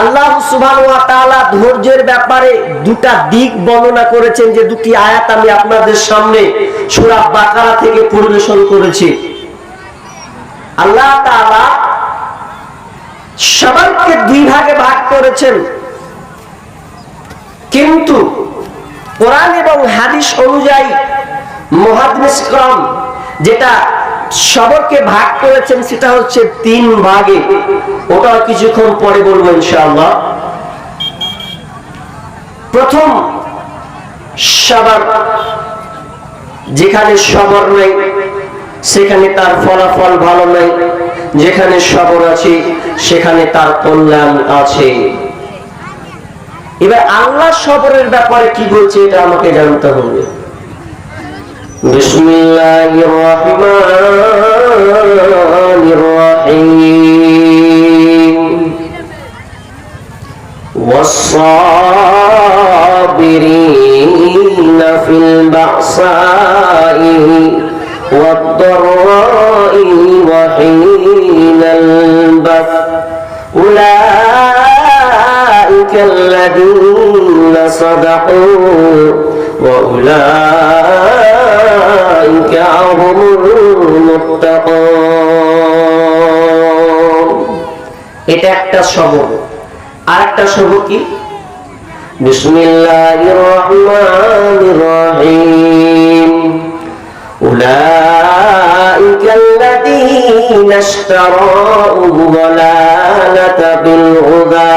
আল্লাহ সুবহান ওয়া তাআলা ধৈর্যের ব্যাপারে দুটা দিক বর্ণনা করেছেন যে দুটি আয়াত আমি আপনাদের সামনে সূরা বাকারা থেকে পরিবেশন করেছি। আল্লাহ তাআলা সবাইকে দুই ভাগে ভাগ করেছেন। কিন্তু কোরআন এবং হাদিস অনুযায়ী মহাদিস ক্রম যেটা সবরকে ভাগ করেছেন সেটা হচ্ছে তিন ভাগে। ওটা কিছুক্ষণ পরে বলব ইনশাআল্লাহ। প্রথম, সবার, যেখানে সবর নেই, সেখানে তার ফলাফল ভালো নেই। যেখানে সবর আছে, সেখানে তার কল্যাণ আছে। এবার আল্লাহ সবরের ব্যাপারে কি বলছে এটা আমাকে জানতে হবে। بسم الله الرحمن الرحيم. والصابرين في البأساء والضراء وحين البث. أولئك الذين صدقوا وأولئك هم المتقون এটা একটা সবর আর একটা সবর কি বিসমিল্লাহির রহমানির রহিম أولئك الذين اشتروا الضلالة بالهدى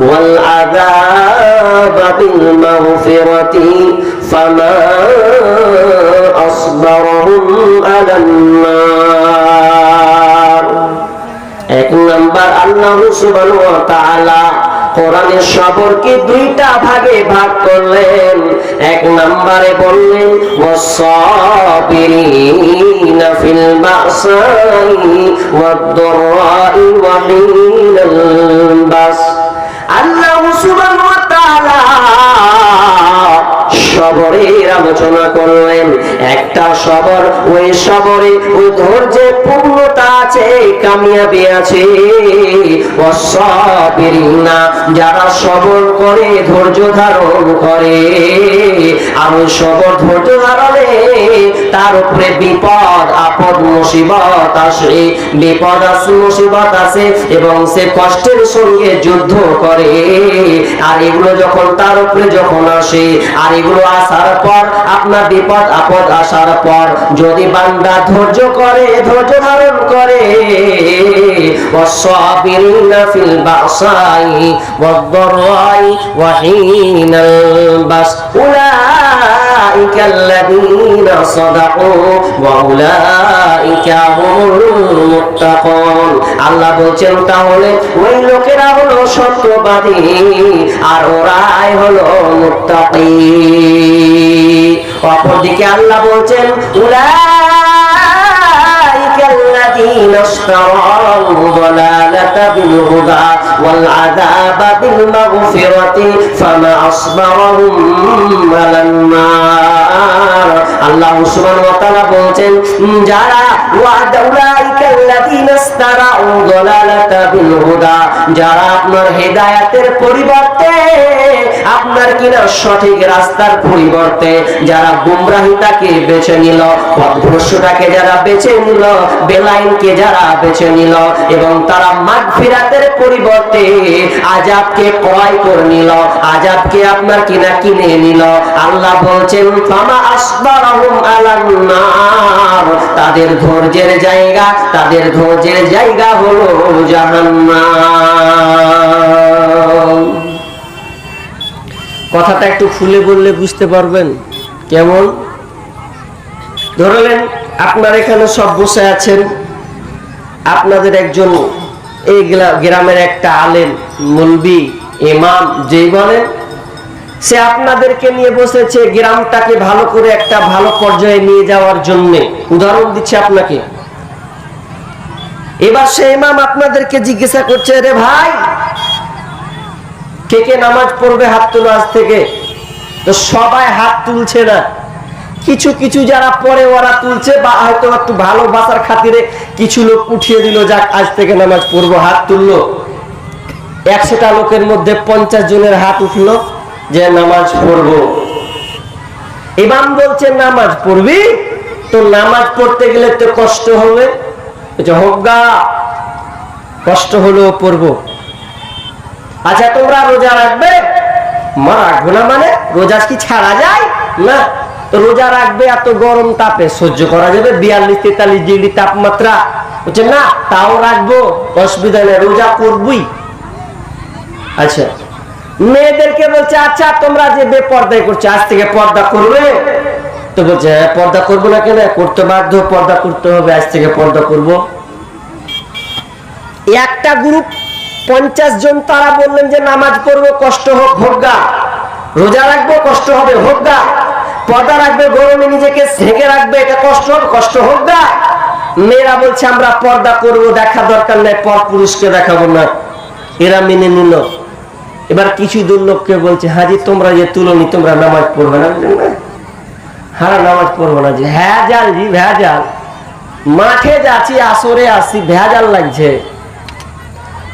والعذاب بالمغفرة فما أصبرهم على النار এক নাম্বার আল্লাহ সুবহানাহু ওয়া তাআলা কোরআনের সবরকে দুইটা ভাগে ভাগ করলেন এক নম্বরে বললেন ওয়াসাবিরিনা ফিল বাসাই ওয়াদ-দারাই ওয়া হিনাল ওই সবরে ওই ধৈর্যে পূর্ণতা আছে, কামিয়াবি আছে। অসাবিরিনা যারা সবর করে, ধৈর্য ধারণ করে। ওই সবর ধৈর্য ধারণে তার উপরে বিপদ, আপদ, মুসিবত আসে। বিপদ আছে মুসিবত আছে এবং সে কষ্টের সঙ্গে যুদ্ধ করে। আর এগুলো যখন তার উপরে যখন আসে, আর এগুলো আসার পর, আপনার বিপদ, আপদ আসার পর, যদি বান্দা ধৈর্য করে, ধৈর্য ধারণ করে والصابرين في البأساء والضراء وحين البأس أولئك الذين صدقوا وأولئك هم المتقون আল্লাহ বলছেন তাহলে ওই লোকেরা হলো সত্যবাদী আর ওরাই হলো মুত্তাকি অপরদিকে আল্লাহ বলছেন উলাইকা الذين اشتروا الضلالة بالهدى والعذاب بالمغفرة فما أصبرهم على النار আল্লাহ সুবহানাহু ওয়া তাআলা বলছেন যারা ওয়াদা উলাইকা الذين اشتروا الضلالة بالهدى যারা আপনার হেদায়েতের পরিবর্তে আপনার কিনা সঠিক রাস্তার পরিবর্তে যারা গুমরাহিতাকে বেছে নিল পথভ্রষ্টটাকে যারা বেছে নিল বেলাইনকে যারা বেছে নিল এবং তারা মাগফিরাতের পরিবর্তে আজাবকে ক্রয় করে নিল আজাবকে আপনার কিনা কিনে নিল। আল্লাহ বলছেন তাদের ধৈর্যের জায়গা, তাদের ধৈর্যের জায়গা হলো জাহান্নাম। কথাটা একটু খুলে বললে বুঝতে পারবেন কেমন? ধরলেন, আপনার এখানে সব বসে আছেন। আপনাদের একজন এই গ্রামের একটা আলেম, মুলবি, ইমাম, যেই বলেন, সে আপনাদেরকে নিয়ে বসেছে গ্রামটাকে ভালো করে একটা ভালো পর্যায়ে নিয়ে যাওয়ার জন্য। উদাহরণ দিচ্ছে আপনাকে। এবার সে ইমাম আপনাদেরকে জিজ্ঞাসা করছে, রে ভাই, কে কে নামাজ পড়বে হাত তুলো আজ থেকে? তো সবাই হাত তুলছে না। কিছু কিছু যারা পরে ওরা তুলছে বা হয়তো একটু ভালোবাসার খাতিরে কিছু লোক উঠিয়ে দিল যাক আজ থেকে নামাজ পড়ব হাত তুললো। একশোটা লোকের মধ্যে পঞ্চাশ জনের হাত উঠল যে নামাজ পড়ব। ইমাম বলছে নামাজ পড়বি? তো নামাজ পড়তে গেলে তো কষ্ট হবে। বলছে, হোক গা কষ্ট হলেও পড়ব। আচ্ছা তোমরা রোজা রাখবে? মা রাখব না মানে? রোজা কি ছাড়া যায়? না। রোজা রাখবে এত গরম তাপে, সহ্য করা যাবে, বিয়াল্লিশ, তেতাল্লিশ ডিগ্রি তাপমাত্রা। বলছে, না, তাও রাখব, অসুবিধা নেই, রোজা করবই। আচ্ছা মেয়েদেরকে বলছে আচ্ছা তোমরা যে বেপর্দায় করছ, আজ থেকে পর্দা করবে? তো বলছে হ্যাঁ পর্দা করব না কেন? করতে বাধ্য, পর্দা করতে হবে, আজ থেকে পর্দা করব। একটা গ্রুপ, পঞ্চাশ জন, তারা বললেন যে, নামাজ পড়ব, কষ্ট হোক হোকগা রোজা রাখব, কষ্ট হবে হোকগা পর্দা রাখবে, গরমে নিজেকে ঢেকে রাখবে, এটা কষ্ট কষ্ট হোকগা মেয়েরা বলছে, আমরা পর্দা করব, দেখা দরকার নেই, পর পুরুষকে দেখাবো না। এরা মেনে নিল। এবার কিছু দূর লোককে বলছে, হাজি, তোমরা যে তুলনি তোমরা নামাজ পড়বে না। হ্যাঁ নামাজ পড়ব না যে হ্যাঁ জি, ভেজাল। মাঠে যাচ্ছি, আসরে আসি ভেজাল লাগছে।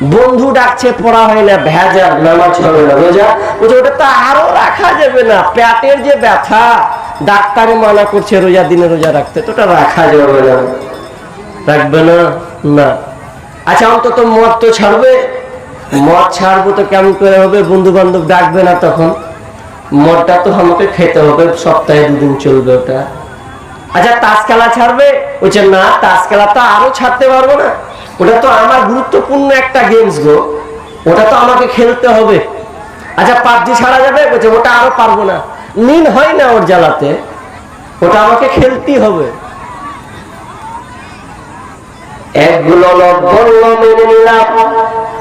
বন্ধু ডাকছে, পড়া হয় না, ভেজাল নামাজ হবে না রোজা বলছে, ওটা তো আরও রাখা যাবে না, পেটের যে ব্যথা, ডাক্তারে মানা করছে, রোজা দিনে রোজা রাখতে, তো ওটা রাখা যাবে না। রাখবে না? না। আচ্ছা অন্তত মদ তো ছাড়বে। মদ ছাড়বো তো কেমন করে হবে? বন্ধু বান্ধব ডাকবে না তখন। মদটা তো আমাকে খেতে হবে, সপ্তাহে দুদিন চলবে ওটা। আচ্ছা তাস খেলা ছাড়বে? বলছে, না তাস খেলা তো আরও ছাড়তে পারব না। ওটা তো আমার গুরুত্বপূর্ণ একটা গেমস গো। ওটা তো আমাকে খেলতে হবে। আচ্ছা পাবজি ছাড়া যাবে? বলছে, ওটা আরও পারব না। নিন হয় না ওর জ্বালাতে? ওটা আমাকে খেলতেই হবে।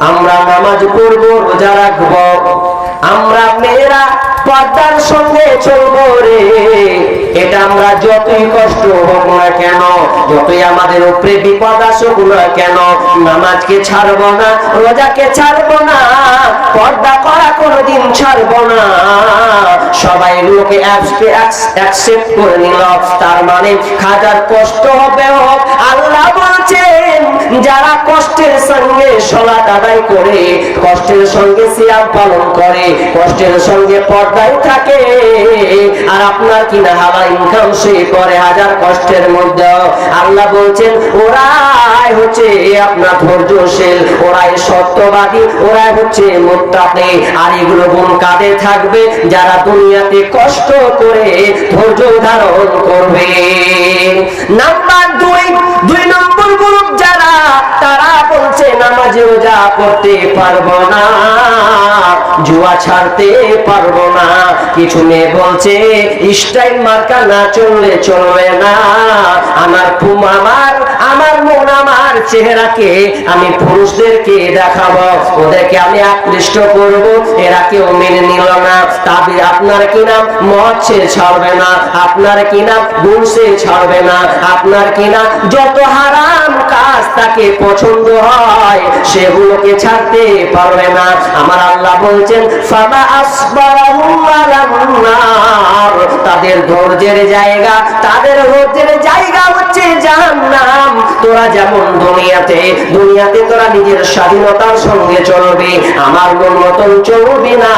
আমরা নামাজ পড়ব, রোজা রাখব। আমরা মেয়েরা পর্দার সঙ্গে চলবো রে। এটা আমরা যতই কষ্ট হোক না কেন, যতই আমাদের উপরে বিপদ আসুক না কেন, নামাজকে ছাড়বো না, রোজাকে ছাড়বো না, পর্দা করা কোনোদিন ছাড়বো না। এগুলোকে অ্যাকসেপ্ট করে নিল তার মানে হাজার কষ্ট হবে আল্লাহ বলছেন, যারা কষ্টের সঙ্গে আদায় করে, কষ্টের সঙ্গে সিয়াম পালন করে, কষ্টের সঙ্গে পর্দায় থাকে, আর আপনার কিনা ইনকাম সে করে হাজার কষ্টের মধ্যে আল্লাহ বলছেন, ওরাই হচ্ছে আপনার ধৈর্যশীল, ওরাই সত্যবাদী, ওরাই হচ্ছে মোত্তাকে, আর এগুলো থাকবে? যারা দুনিয়াতে কষ্ট করে ধৈর্য ধারণ করবে। নাম্বার দুই দুই নম্বর গ্রুপ যারা, তারা বলছে, নামাজে রোজা করতে পারব না, জুয়া ছাড়তে পারব না। কিছু মেয়ে বলছে, স্টাইল মার্কা না চললে চলবে না। আমার পুম আমার আমার মন আমার চেহারাকে আমি পুরুষদেরকে দেখাবো। ওদেরকে আমি আকৃষ্ট করব। এরা কেউ মেনে নিল না। তবে আপনার কি নাম? মদ সে ছাড়বে না। আপনার কি নাম? গুণ সে ছাড়বে না। আপনার কি নাম? যত হারাম কাজ তাকে পছন্দ হয়, সেগুলোকে ছাড়তে পারবে না। আমার আল্লাহ বলছেন, ফামা আসবারাহুম আলান নার। তাদের ধৈর্যের জায়গা, তাদের ধৈর্যের জায়গা হচ্ছে জাহান্নাম। তোরা যেমন দুনিয়াতে দুনিয়াতে তোরা নিজের স্বাধীনতার সঙ্গে চলবে, আমার মন মতন চলবে না।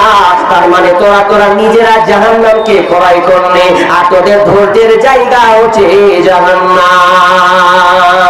তার মানে তোরা তোরা নিজেরা জাহান্নামকে ক্রয় করলে, আর তোদের ধৈর্যের জায়গা হচ্ছে জাহান্নাম